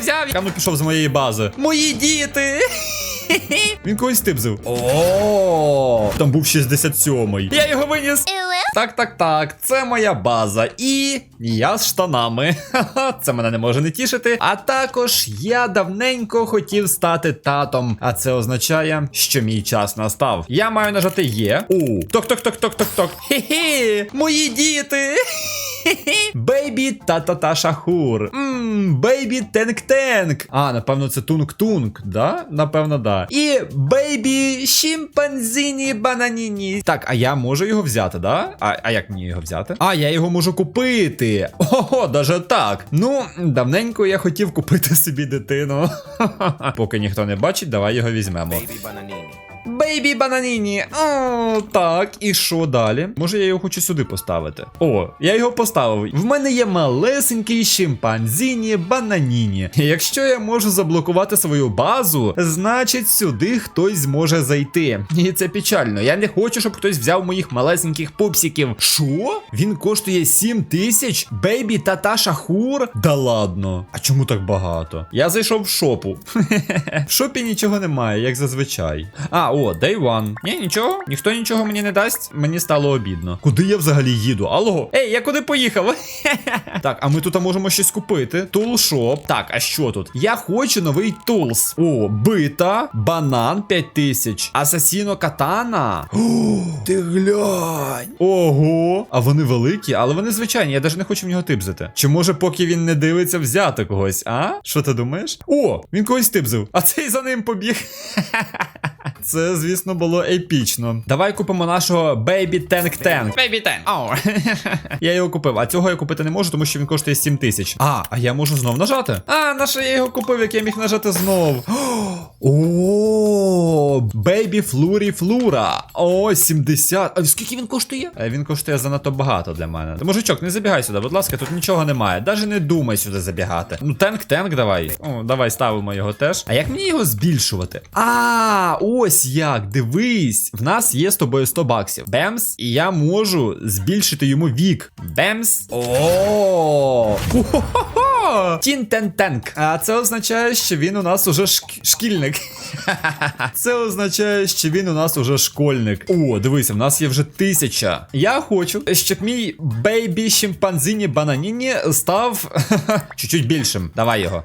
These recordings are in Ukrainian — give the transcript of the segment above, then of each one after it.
взяв. Камно пішов з моєї бази. Мої діти. Він когось типзив. О, там був 67-й. Я його виніс. Так, так, так, це моя база. І я з штанами. Ха-ха, це мене не може не тішити. А також я давненько хотів стати татом. А це означає, що мій час настав. Я маю нажати Є. У. Ток-ток-ток-ток-ток-ток. Хе-хе, мої діти. Бейбі та-та-та шахур. Ммм, бейбі тенк-тенк. А, напевно, це тунк-тунк, да? Напевно, да. І бейбі шимпанзіні бананіні. Так, а я можу його взяти, да? А, а як мені його взяти? А, я його можу купити. Ого, даже так. Ну, давненько я хотів купити собі дитину. Поки ніхто не бачить, давай його візьмемо. Baby Bananini. Бейбі бананіні. О, так, і що далі? Може я його хочу сюди поставити? О, я його поставив. В мене є малесенький шимпанзіні бананіні. Якщо я можу заблокувати свою базу, значить сюди хтось зможе зайти. І це печально. Я не хочу, щоб хтось взяв моїх малесеньких пупсиків. Що? Він коштує 7 тисяч? Бейбі тата шахур? Да ладно. А чому так багато? Я зайшов в шопу. В шопі нічого немає, як зазвичай. А, о, day one. Ні, нічого, ніхто нічого мені не дасть. Мені стало обідно. Куди я взагалі їду? Алло? Ей, я куди поїхав? так, а ми тут можемо щось купити. Тулшоп. Так, а що тут? Я хочу новий тулс. О, бита, банан 5000, асасіно катана. О, ти глянь. Ого. А вони великі, але вони звичайні. Я навіть не хочу в нього типзити. Чи може, поки він не дивиться, взяти когось, а? Що ти думаєш? О, він когось типзив, а цей за ним побіг. Це, звісно, було епічно. Давай купимо нашого Baby Tank Tank. Baby Tank. Oh. я його купив, а цього я купити не можу, тому що він коштує 7 тисяч. А, а я можу знов нажати? А, наше я його купив, як я міг нажати знов? О, Baby Flurry Flura. О, 70. А скільки він коштує? Е, Він коштує занадто багато для мене. Мужичок, не забігай сюди, будь ласка, тут нічого немає. Даже не думай сюди забігати. Ну, танк, давай. О, давай ставимо його теж. А як мені його збільшувати? А, ось як. Дивись. В нас є з тобою 100 баксів. Бемс, і я можу збільшити йому вік. Бемс. О! Хо-хо-хо! Тін-тен-тенк. А це означає, що він у нас уже шк- шкільник. Це означає, що він у нас уже школьник. О, дивися, в нас є вже тисяча. Я хочу, щоб мій бейбі шимпанзині бананіні став чуть-чуть більшим. Давай його.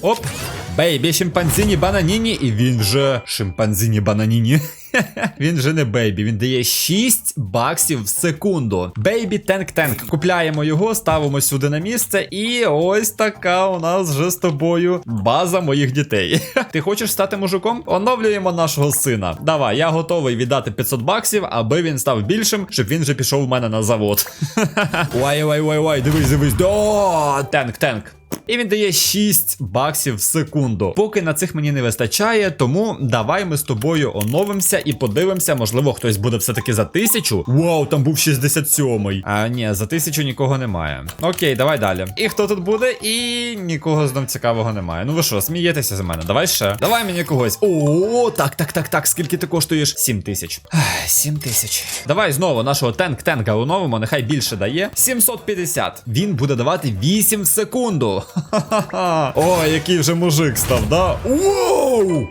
Оп. Бейбі шимпанзині бананіні, і він вже шимпанзині бананіні. Він вже не бейбі, він дає 6 баксів в секунду. Бейбі Тенк Тенк. Купляємо його, ставимо сюди на місце. І ось така у нас вже з тобою база моїх дітей. Ти хочеш стати мужиком? Оновлюємо нашого сина. Давай, я готовий віддати 500 баксів, аби він став більшим, щоб він вже пішов в мене на завод. Ой, ой, ой, ой, дивись, дивись. Тенк, тенк. І він дає 6 баксів в секунду. Поки на цих мені не вистачає, тому давай ми з тобою оновимося і подивимося, можливо, хтось буде все-таки за тисячу. Вау, там був 67-й. А ні, за тисячу нікого немає. Окей, давай далі. І хто тут буде? І нікого знов цікавого немає. Ну ви що, смієтеся з мене? Давай ще. Давай мені когось. О, так, так, так, так. Скільки ти коштуєш? 7 тисяч. 7 тисяч. Давай знову нашого тенк тенка оновимо, нехай більше дає. 750. Він буде давати 8 в секунду. О, який вже мужик став, да? Воу!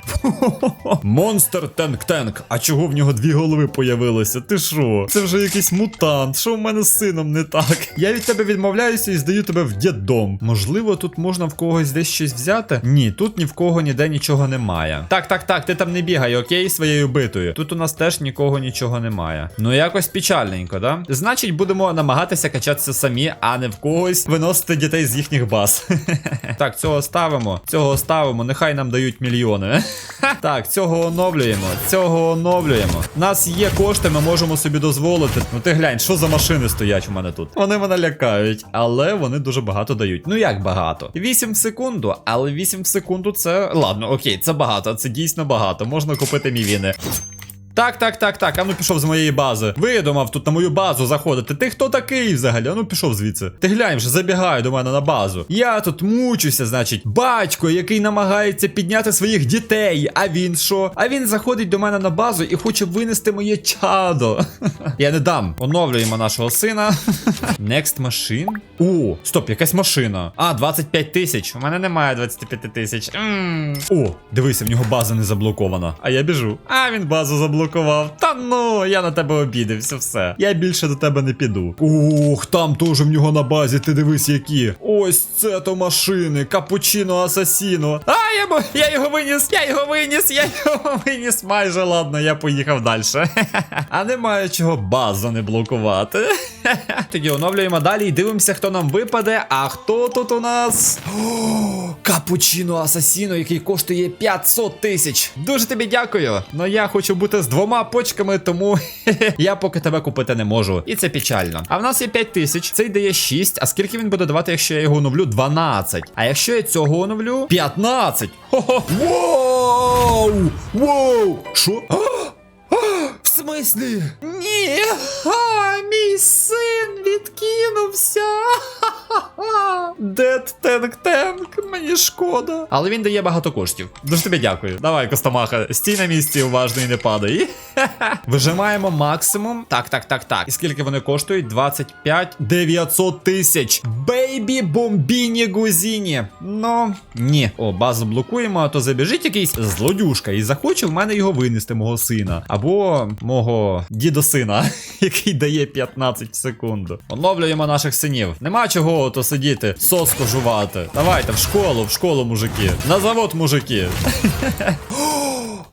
Монстер Тенк Тенк. А чого в нього дві голови появилися? Ти що? Це вже якийсь мутант. Що в мене з сином не так? Я від тебе відмовляюся і здаю тебе в дєддом. Можливо, тут можна в когось десь щось взяти? Ні, тут ні в кого ніде нічого немає. Так, так, так, ти там не бігай, окей, своєю битою. Тут у нас теж нікого нічого немає. Ну якось печальненько, да? Значить, будемо намагатися качатися самі, а не в когось виносити дітей з їхніх баз. Так, цього ставимо, цього ставимо, нехай нам дають мільйони. Так, цього оновлюємо, цього оновлюємо. У нас є кошти, ми можемо собі дозволити. Ну ти глянь, що за машини стоять у мене тут. Вони мене лякають, але вони дуже багато дають. Ну як багато? 8 в секунду, але 8 в секунду це. Ладно, окей, це багато, це дійсно багато. Можна купити мівіни. Так, так, так, так. А ну пішов з моєї бази. Видумав тут на мою базу заходити. Ти хто такий взагалі? А ну пішов звідси. Ти глянь, вже забігає до мене на базу. Я тут мучуся, значить, батько, який намагається підняти своїх дітей. А він що? А він заходить до мене на базу і хоче винести моє чадо. Я не дам. Оновлюємо нашого сина. Next machine. О, стоп, якась машина. А, 25 тисяч. У мене немає 25 тисяч. О, дивися, в нього база не заблокована. А я біжу. А він базу заблокував. Та ну, я на тебе обідався, все. Я більше до тебе не піду. Ох, там теж в нього на базі, ти дивись, які. Ось це то машини. Капучино Асасіно. А, я, я його виніс, я його виніс, я його виніс. Майже ладно, я поїхав далі. А немає чого базу не блокувати. Тоді оновлюємо далі і дивимося, хто нам випаде. А хто тут у нас? Капучино Асасіно, який коштує 500 тисяч. Дуже тобі дякую. Ну я хочу бути з двома почками, тому я поки тебе купити не можу. І це печально. А в нас є 5 тисяч, цей дає 6. А скільки він буде давати, якщо я його оновлю? 12. А якщо я цього оновлю? 15. Хо-хо. Вау! Вау! Що? Смислі? Ні! А, мій син відкинувся. Дед Тенк Тенк, мені шкода. Але він дає багато коштів. Дуже тобі дякую. Давай, Костомаха, стій на місці уважно і не падай. Вижимаємо максимум. Так, так, так, так. І скільки вони коштують? 25 900 тисяч. Бейбі бомбіні гузіні. Ну, ні. О, базу блокуємо, а то забіжить якийсь злодюшка і захоче в мене його винести, мого сина. Або мого дідосина, який дає 15 в секунду. Оновлюємо наших синів. Нема чого ото сидіти, соску жувати. Давайте в школу, в школу, мужики. На завод, мужики.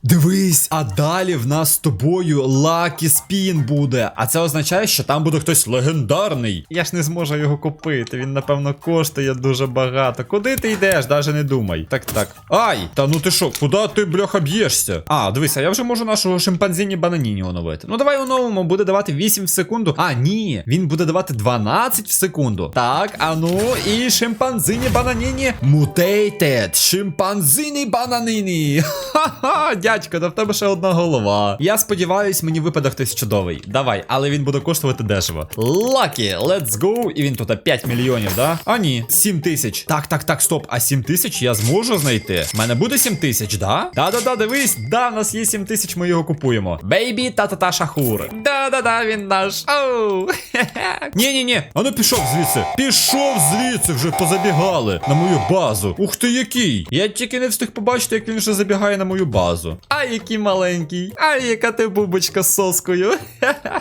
Дивись, а далі в нас з тобою Лакі Спін буде. А це означає, що там буде хтось легендарний. Я ж не зможу його купити. Він, напевно, коштує дуже багато. Куди ти йдеш? Даже не думай. Так, так. Ай! Та ну ти що, куди ти, бляха, б'єшся? А, дивися, я вже можу нашого шимпанзіні бананіні оновити. Ну давай оновимо, буде давати 8 в секунду. А, ні, він буде давати 12 в секунду. Так, а ну і шимпанзині бананіні мутейтед. Шимпанзині бананіні. Ха-ха, дядько, да в тебе ще одна голова. Я сподіваюсь, мені випаде хтось чудовий. Давай, але він буде коштувати дешево. Лакі, let's go. І він тут 5 мільйонів, да? А ні, 7 тисяч. Так, так, так, стоп. А 7 тисяч я зможу знайти. У мене буде 7 тисяч, да? Да-да-да, дивись. Да, в нас є 7 тисяч, ми його купуємо. Бейбі та-та-та шахур. Да-да-да, він наш. Оу. Ні-ні-ні. А ну пішов звідси. Пішов звідси, вже позабігали на мою базу. Ух ти який. Я тільки не встиг побачити, як він вже забігає на мою базу. А який маленький. А яка ти бубочка з соскою.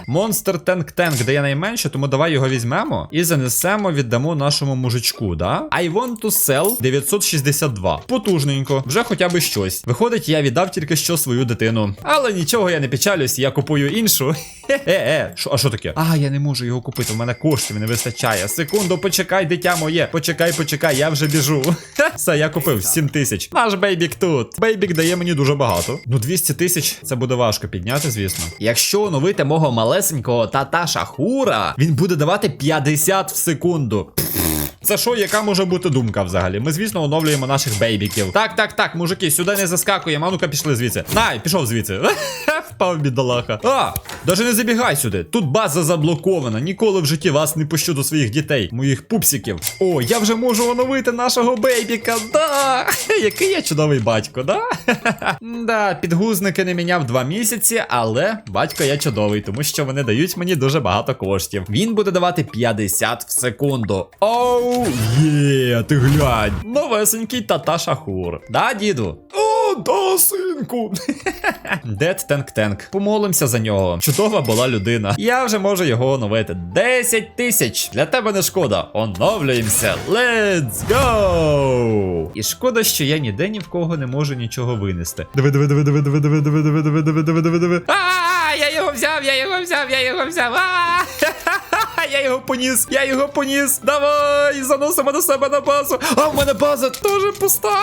Монстр Тенк Тенк дає найменше, тому давай його візьмемо і занесемо, віддамо нашому мужичку, да? I want to sell 962. Потужненько, вже хоча б щось. Виходить, я віддав тільки що свою дитину. Але нічого, я не печалюсь, я купую іншу. Е-е, що, а що таке? А, я не можу його купити, у мене коштів не вистачає. Секунду, почекай, дитя моє. Почекай, почекай, я вже біжу. Все, я купив 7 тисяч. Наш бейбік тут. Бейбік дає мені дуже багато. Ну, 200 тисяч це буде важко підняти, звісно. Якщо оновити мого малесенького Таташа Хура, він буде давати 50 в секунду. Це що, яка може бути думка взагалі? Ми, звісно, оновлюємо наших бейбіків. Так, так, так, мужики, сюди не заскакуємо. А ну-ка, пішли звідси. Най, пішов звідси. Впав бідолаха. А, даже не забігай сюди. Тут база заблокована. Ніколи в житті вас не пущу до своїх дітей, моїх пупсиків. О, я вже можу оновити нашого бейбіка. Да! Який я чудовий батько, да? Да, підгузники не міняв два місяці, але батько я чудовий, тому що вони дають мені дуже багато коштів. Він буде давати 50 в секунду. Оу, є, ти глянь. Новесенький тата Шахур. Да, діду? О, да, синку. Дед Тенк Тенк. Помолимося за нього. Чудова була людина. Я вже можу його оновити. 10 тисяч. Для тебе не шкода. Оновлюємося. Let's go! І шкода, що я ніде ні в кого не можу нічого винести. Диви, диви, диви, диви, диви, диви, диви, диви, диви, диви, диви, диви. А, я його взяв, я його взяв, я його взяв. А! Я його поніс, я його поніс. Давай, заносимо до себе на базу. А в мене база теж пуста.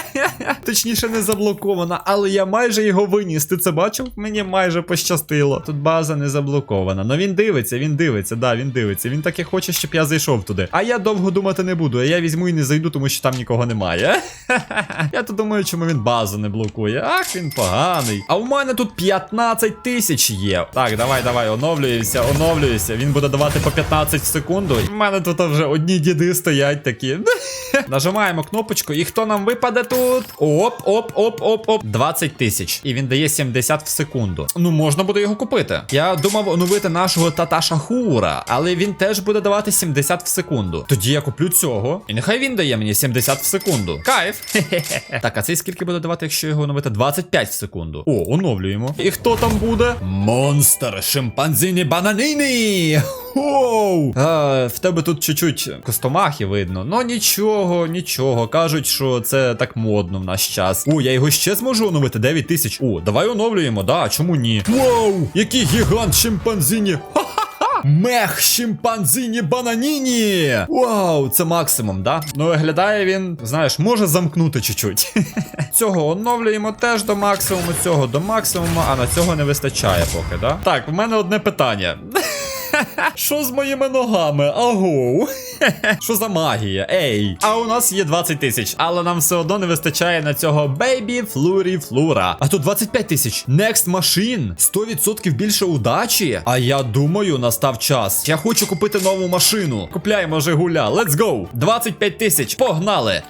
Точніше, не заблокована, але я майже його виніс. Ти це бачив? Мені майже пощастило. Тут база не заблокована. Ну він дивиться, він дивиться, да, він дивиться. Він так і хоче, щоб я зайшов туди. А я довго думати не буду. А я візьму і не зайду, тому що там нікого немає. Я то думаю, чому він базу не блокує. Ах, він поганий. А в мене тут 15 тисяч є. Так, давай, давай, оновлюємося, оновлюємося. Він буде давати по 15 в секунду. У мене тут вже одні діди стоять такі. Нажимаємо кнопочку, і хто нам випаде тут? Оп, оп, оп, оп, оп. 20 тисяч. І він дає 70 в секунду. Ну, можна буде його купити. Я думав оновити нашого Таташа Хура, але він теж буде давати 70 в секунду. Тоді я куплю цього. І нехай він дає мені 70 в секунду. Кайф. Так, а цей скільки буде давати, якщо його оновити? 25 в секунду. О, оновлюємо. І хто там буде? Монстр, шимпанзині бананіні. Оу! А, в тебе тут чуть-чуть костомахи видно. Ну нічого, нічого. Кажуть, що це так модно в наш час. О, я його ще зможу оновити 9 тисяч. О, давай оновлюємо, да, чому ні? Вау! Який гігант шимпанзині! Ха-ха-ха! Мех шимпанзині бананіні! Вау, це максимум, да? Ну виглядає він, знаєш, може замкнути чуть-чуть. Цього оновлюємо теж до максимуму, цього до максимуму, а на цього не вистачає поки, да? Так, в мене одне питання. Що з моїми ногами? Агоу. Що за магія? Ей. А у нас є 20 тисяч, але нам все одно не вистачає на цього Бейбі Флурі Флура. А тут 25 тисяч. Next Machine. 100% більше удачі. А я думаю, настав час. Я хочу купити нову машину. Купляємо Жигуля. Let's go. 25 тисяч. Погнали.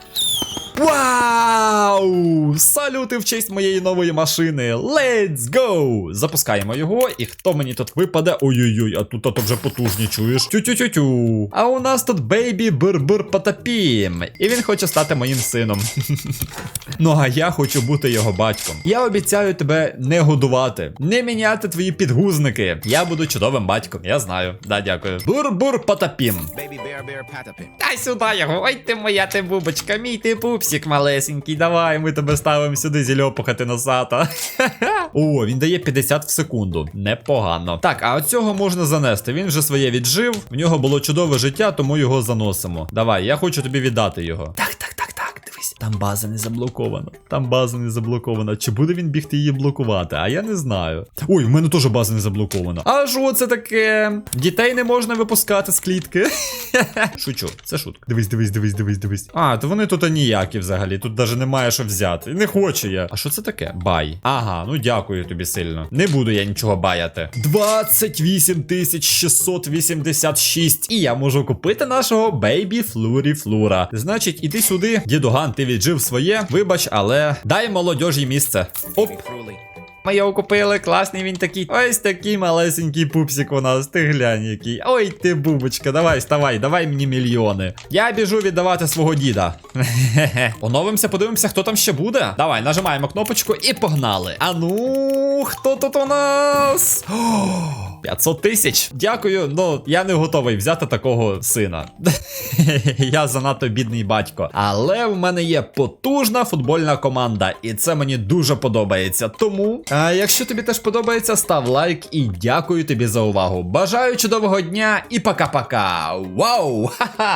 Вау! Салюти в честь моєї нової машини. Let's go! Запускаємо його, і хто мені тут випаде? Ой-ой-ой, а тут а то вже потужні, чуєш? Тю-тю-тю-тю. А у нас тут бейбі Бир-Бир Потапім. І він хоче стати моїм сином. ну а я хочу бути його батьком. Я обіцяю тебе не годувати, не міняти твої підгузники. Я буду чудовим батьком, я знаю. Да, дякую. Бур-бур Потапім. Дай сюди його, ой ти моя ти бубочка, мій ти пупсик малесенький. Давай, ми тебе ставимо сюди зільопухати носата. О, він дає 50 в секунду. Непогано. Так, а оцього можна занести. Він вже своє віджив. В нього було чудове життя, тому його заносимо. Давай, я хочу тобі віддати його. Так. Дивись, там база не заблокована. Там база не заблокована. Чи буде він бігти її блокувати? А я не знаю. Ой, в мене теж база не заблокована. А що це таке? Дітей не можна випускати з клітки. Шучу, це шутка. Дивись, дивись, дивись, дивись, дивись. А, то вони тут ніякі взагалі. Тут навіть немає що взяти. Не хочу я. А що це таке? Бай. Ага, ну дякую тобі сильно. Не буду я нічого баяти. 28 686. І я можу купити нашого бейбі Флурі Флура. Значить, іди сюди, дідуган, ти віджив своє. Вибач, але дай молодежі місце. Оп. Ми його купили, класний він такий. Ось такий малесенький пупсик у нас. Ти глянь який. Ой ти бубочка, давай, ставай, давай мені мільйони. Я біжу віддавати свого діда. Оновимося, подивимося, хто там ще буде. Давай, нажимаємо кнопочку і погнали. А ну, хто тут у нас? О, 500 тисяч. Дякую, ну я не готовий взяти такого сина. я занадто бідний батько. Але в мене є потужна футбольна команда, і це мені дуже подобається. Тому, а якщо тобі теж подобається, став лайк і дякую тобі за увагу. Бажаю чудового дня і пока-пока. Вау! Ха-ха!